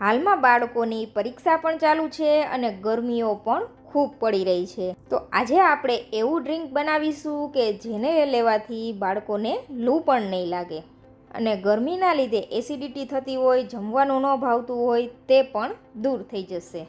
હાલમાં બાળકોની પરીક્ષા પણ ચાલુ છે અને ગરમીઓ પણ ખૂબ પડી રહી છે. તો આજે આપણે એવું ડ્રિંક બનાવીશું કે જેને લેવાથી બાળકોને લૂ પણ નહીં લાગે. અને ગરમીના લીધે એસિડિટી થતી હોય, જમવાનું ન ભાવતું હોય, તે પણ દૂર થઈ જશે.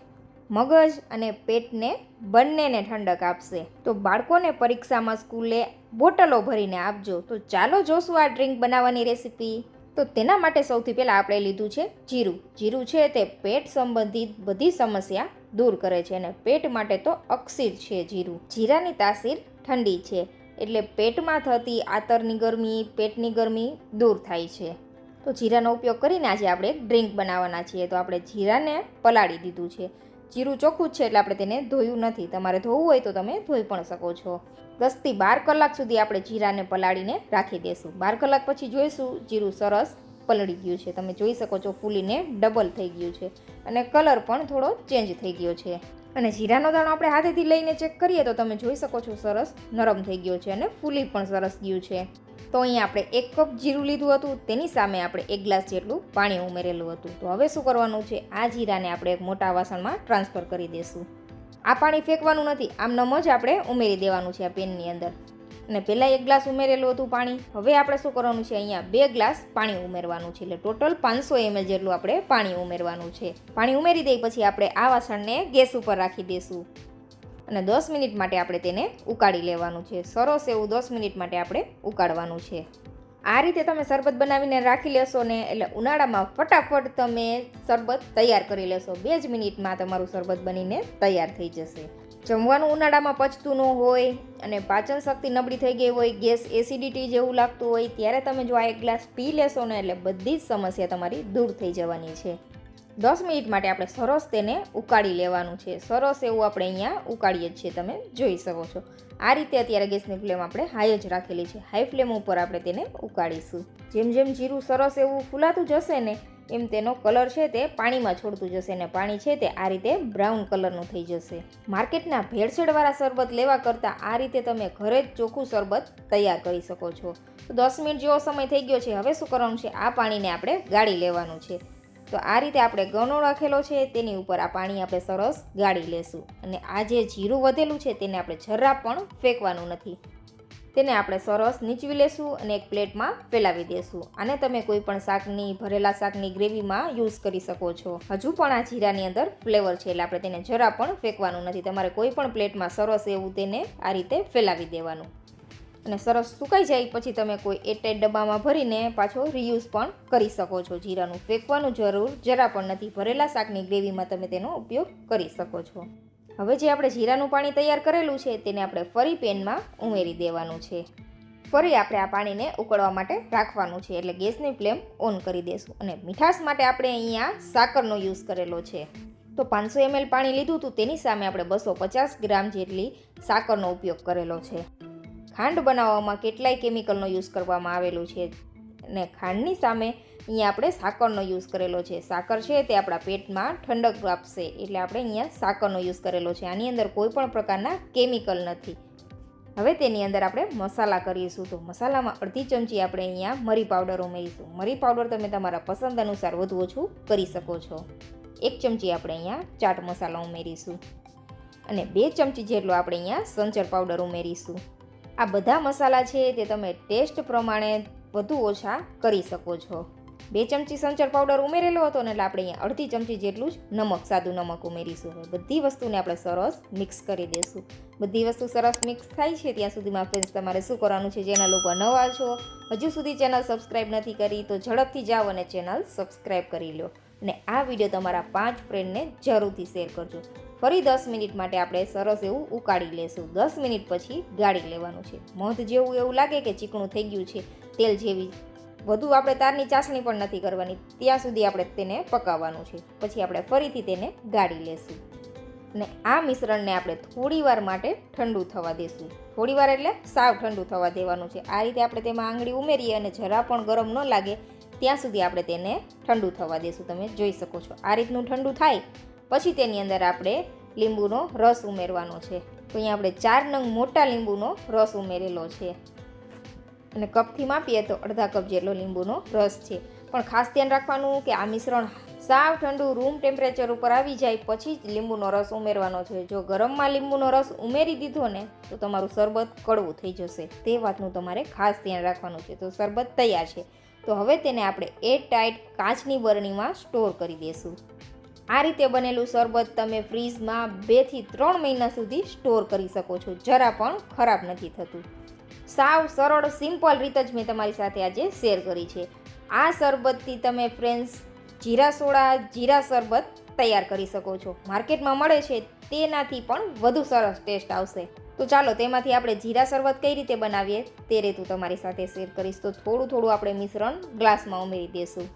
મગજ અને પેટને બંનેને ઠંડક આપશે. તો બાળકોને પરીક્ષામાં સ્કૂલે બોટલો ભરીને આપજો. તો ચાલો જોશું આ ડ્રિંક બનાવવાની રેસીપી. તો તેના માટે સૌથી પહેલાં આપણે લીધું છે જીરું. જીરું છે તે પેટ સંબંધિત બધી સમસ્યા દૂર કરે છે અને પેટ માટે તો અક્ષીર છે જીરું. જીરાની તાસીર ઠંડી છે એટલે પેટમાં થતી આતરની ગરમી, પેટની ગરમી દૂર થાય છે. તો જીરાનો ઉપયોગ કરીને આજે આપણે ડ્રિંક બનાવવાના છીએ. તો આપણે જીરાને પલાળી દીધું છે. જીરું ચોખ્ખું છે એટલે આપણે તેને ધોયું નથી. તમારે ધોવું હોય તો તમે ધોઈ પણ શકો છો. દસથી બાર કલાક સુધી આપણે જીરાને પલાળીને રાખી દઈશું બાર કલાક પછી જોઈશું જીરું સરસ પલળી ગયું છે. તમે જોઈ શકો છો ફૂલીને ડબલ થઈ ગયું છે અને કલર પણ થોડો ચેન્જ થઈ ગયો છે. અને જીરાનો દાણો આપણે હાથેથી લઈને ચેક કરીએ તો તમે જોઈ શકો છો સરસ નરમ થઈ ગયો છે અને ફૂલી પણ સરસ ગયું છે. તો અહીંયા આપણે એક કપ જીરું લીધું હતું, તેની સામે આપણે એક ગ્લાસ જેટલું પાણી ઉમેરેલું હતું. તો હવે શું કરવાનું છે? આ જીરાને આપણે એક મોટા વાસણમાં ટ્રાન્સફર કરી દઈશું આ પાણી ફેંકવાનું નથી આમનમ જ આપણે ઉમેરી દેવાનું છે આ પેનની અંદર. અને પહેલાં એક ગ્લાસ ઉમેરેલું હતું પાણી. હવે આપણે શું કરવાનું છે? અહીંયા બે ગ્લાસ પાણી ઉમેરવાનું છે. એટલે ટોટલ પાંચસો એમએલ જેટલું આપણે પાણી ઉમેરવાનું છે. પાણી ઉમેરી દઈ પછી આપણે આ વાસણને ગેસ ઉપર રાખી દઈશું અને દસ મિનિટ માટે આપણે તેને ઉકાળી લેવાનું છે. સરસ એવું દસ મિનિટ માટે આપણે ઉકાળવાનું છે. આ રીતે તમે શરબત બનાવીને રાખી લેશો ને એટલે ઉનાળામાં ફટાફટ તમે શરબત તૈયાર કરી લેશો. બે જ મિનિટમાં તમારું શરબત બનીને તૈયાર થઈ જશે. જમવાનું ઉનાળામાં પચતું ન હોય અને પાચન શક્તિ નબળી થઈ ગઈ હોય, ગેસ એસિડિટી જેવું લાગતું હોય, ત્યારે તમે જો આ એક ગ્લાસ પી લેશો ને એટલે બધી જ સમસ્યા તમારી દૂર થઈ જવાની છે. દસ મિનિટ માટે આપણે સરસ તેને ઉકાળી લેવાનું છે. સરસ એવું આપણે અહીંયા ઉકાળીએ જ છીએ, તમે જોઈ શકો છો. આ રીતે અત્યારે ગેસની ફ્લેમ આપણે હાઈ જ રાખેલી છે. હાઈ ફ્લેમ ઉપર આપણે તેને ઉકાળીશું. જેમ જેમ જીરું સરસ એવું ફૂલાતું જશે ને, એમ તેનો કલર છે તે પાણીમાં છોડતું જશે ને પાણી છે તે આ રીતે બ્રાઉન કલરનું થઈ જશે. માર્કેટના ભેળસેળવાળા શરબત લેવા કરતાં આ રીતે તમે ઘરે જ ચોખ્ખું શરબત તૈયાર કરી શકો છો. દસ મિનિટ જેવો સમય થઈ ગયો છે. હવે શું કરવાનું છે? આ પાણીને આપણે ગાળી લેવાનું છે. તો આ રીતે આપણે ગણો રાખેલો છે, તેની ઉપર આ પાણી આપણે સરસ ગાળી લેશું. અને આ જે જીરું વધેલું છે, તેને આપણે જરા પણ ફેંકવાનું નથી. તેને આપણે સરસ નીચવી લેશું અને એક પ્લેટમાં ફેલાવી દેશું. આને તમે કોઈ પણ શાકની, ભરેલા શાકની ગ્રેવીમાં યુઝ કરી શકો છો. હજુ પણ આ જીરાની અંદર ફ્લેવર છે, એટલે આપણે તેને જરા પણ ફેંકવાનું નથી. તમારે કોઈ પણ પ્લેટમાં સરસ એવું તેને આ રીતે ફેલાવી દેવાનું. અને સરસ સુકાઈ જાય પછી તમે કોઈ એરટાઈટ ડબ્બામાં ભરીને પાછો રિયુઝ પણ કરી શકો છો. જીરાનું ફેંકવાનું જરૂર જરા પણ નથી. ભરેલા શાકની ગ્રેવીમાં તમે તેનો ઉપયોગ કરી શકો છો. હવે જે આપણે જીરાનું પાણી તૈયાર કરેલું છે તેને આપણે ફરી પેનમાં ઉમેરી દેવાનું છે. ફરી આપણે આ પાણીને ઉકળવા માટે રાખવાનું છે એટલે ગેસની ફ્લેમ ઓન કરી દઈશું અને મીઠાશ માટે આપણે અહીંયા સાકરનો યુઝ કરેલો છે. તો પાંચસો એમએલ પાણી લીધું હતું. તેની સામે આપણે બસો પચાસ ગ્રામ જેટલી સાકરનો ઉપયોગ કરેલો છે. ખાંડ બનાવવામાં કેટલાય કેમિકલનો યુઝ કરવામાં આવેલું છે અને ખાંડની સામે અહીંયા આપણે સાકરનો યુઝ કરેલો છે. સાકર છે તે આપણા પેટમાં ઠંડક આપશે એટલે આપણે અહીંયા સાકરનો યુઝ કરેલો છે. આની અંદર કોઈ પણ પ્રકારના કેમિકલ નથી. હવે તેની અંદર આપણે મસાલા કરીશું. તો મસાલામાં અડધી ચમચી આપણે અહીંયા મરી પાવડર ઉમેરીશું. મરી પાવડર તમે તમારા પસંદ અનુસાર વધુ ઓછું કરી શકો છો. એક ચમચી આપણે અહીંયા ચાટ મસાલો ઉમેરીશું. અને બે ચમચી જેટલો આપણે અહીંયા સંચર પાવડર ઉમેરીશું. આ બધા મસાલા છે તે તમે ટેસ્ટ પ્રમાણે વધુ ઓછા કરી શકો છો. બે ચમચી સંચર પાવડર ઉમેરેલો હતો ને એટલે આપણે અહીંયા અડધી ચમચી જેટલું જ નમક, સાદું નમક ઉમેરીશું. હવે બધી વસ્તુને આપણે સરસ મિક્સ કરી દઈશું બધી વસ્તુ સરસ મિક્સ થાય છે ત્યાં સુધીમાં ફ્રેન્ડ્સ તમારે શું કરવાનું છે ચેનલ લોકો નવા છો, હજુ સુધી ચેનલ સબસ્ક્રાઈબ નથી કરી તો ઝડપથી જાઓ અને ચેનલ સબસ્ક્રાઈબ કરી લો. અને આ વીડિયો તમારા પાંચ ફ્રેન્ડને જરૂરથી શેર કરજો. ફરી દસ મિનિટ માટે આપણે સરસ એવું ઉકાળી લેશું. દસ મિનિટ પછી ગાળી લેવાનું છે. મધ જેવું એવું લાગે કે ચીકણું થઈ ગયું છે. તેલ જેવી વધુ આપણે તારની ચાસણી પણ નથી કરવાની. ત્યાં સુધી આપણે તેને પકાવવાનું છે. પછી આપણે ફરીથી તેને ગાળી લેશું. અને આ મિશ્રણને આપણે થોડીવાર માટે ઠંડુ થવા દેશું. થોડીવાર એટલે સાવ ઠંડુ થવા દેવાનું છે. આ રીતે આપણે તેમાં આંગળી ઉમેરીએ અને જરા પણ ગરમ ન લાગે, ત્યાં સુધી આપણે તેને ઠંડુ થવા દેશું. તમે જોઈ શકો છો. આ રીતનું ઠંડુ થાય પછી તેની અંદર આપણે લીંબુનો રસ ઉમેરવાનો છે. તો અહીંયા આપણે ચાર નંગ મોટા લીંબુનો રસ ઉમેરેલો છે. અને કપથી માપીએ તો અડધા કપ જેટલો લીંબુનો રસ છે. પણ ખાસ ધ્યાન રાખવાનું કે આ મિશ્રણ સાવ ઠંડુ રૂમ ટેમ્પરેચર ઉપર આવી જાય પછી જ લીંબુનો રસ ઉમેરવાનો છે. જો ગરમમાં લીંબુનો રસ ઉમેરી દીધો ને, તો તમારું શરબત કડવું થઈ જશે. તે વાતનું તમારે ખાસ ધ્યાન રાખવાનું છે. તો શરબત તૈયાર છે. તો હવે તેને આપણે એર ટાઈટ કાચની બરણીમાં સ્ટોર કરી દઈશું. આ રીતે બનેલું શરબત તમે ફ્રીઝમાં બેથી ત્રણ મહિના સુધી સ્ટોર કરી શકો છો. જરા પણ ખરાબ નથી થતું. સાવ સરળ, સિમ્પલ રીત જ મેં તમારી સાથે આજે શેર કરી છે. આ શરબતથી તમે ફ્રેન્ડ્સ જીરા સોડા, જીરા શરબત તૈયાર કરી શકો છો. માર્કેટમાં મળે છે તેનાથી પણ વધુ સરસ ટેસ્ટ આવશે. તો ચાલો તેમાંથી આપણે જીરા શરબત કઈ રીતે બનાવીએ તે રીત તમારી સાથે શેર કરીશ. તો થોડું થોડું આપણે મિશ્રણ ગ્લાસમાં ઉમેરી દઈશું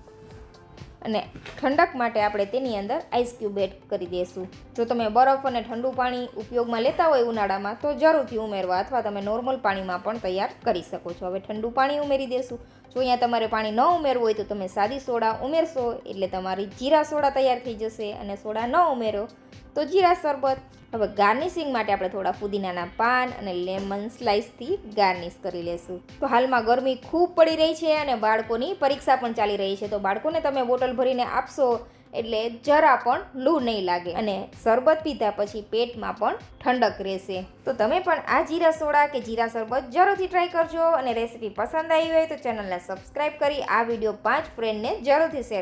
અને ઠંડક માટે આપણે તેની અંદર આઈસ ક્યુબ એડ કરી દઈશું. જો તમે બરફ અને ઠંડુ પાણી ઉપયોગમાં લેતા હોય ઉનાળામાં, તો જરૂરથી ઉમેરવા અથવા તમે નોર્મલ પાણીમાં પણ તૈયાર કરી શકો છો. હવે ઠંડુ પાણી ઉમેરી દેશું જો અહીંયા તમારે પાણી ન ઉમેરવું હોય, તો તમે સાદી સોડા ઉમેરશો, એટલે તમારી જીરા સોડા તૈયાર થઈ જશે અને સોડા ન ઉમેરો. તો જીરા શરબત. હવે ગાર્નિશિંગ માટે આપણે થોડા ફુદીનાના પાન અને લેમન સ્લાઇસથી ગાર્નિશ કરી લેશું. તો હાલમાં ગરમી ખૂબ પડી રહી છે અને બાળકોની પરીક્ષા પણ ચાલી રહી છે. તો બાળકોને તમે બોટલ ભરીને આપશો એટલે જરા પણ લૂ નહીં લાગે અને શરબત પીધા પછી પેટમાં પણ ઠંડક રહેશે. તો તમે પણ આ જીરા સોડા કે જીરા શરબત જરૂરથી ટ્રાય કરજો અને રેસીપી પસંદ આવી હોય તો ચેનલને સબસ્ક્રાઈબ કરી આ વીડિયો પાંચ ફ્રેન્ડને જરૂરથી શેર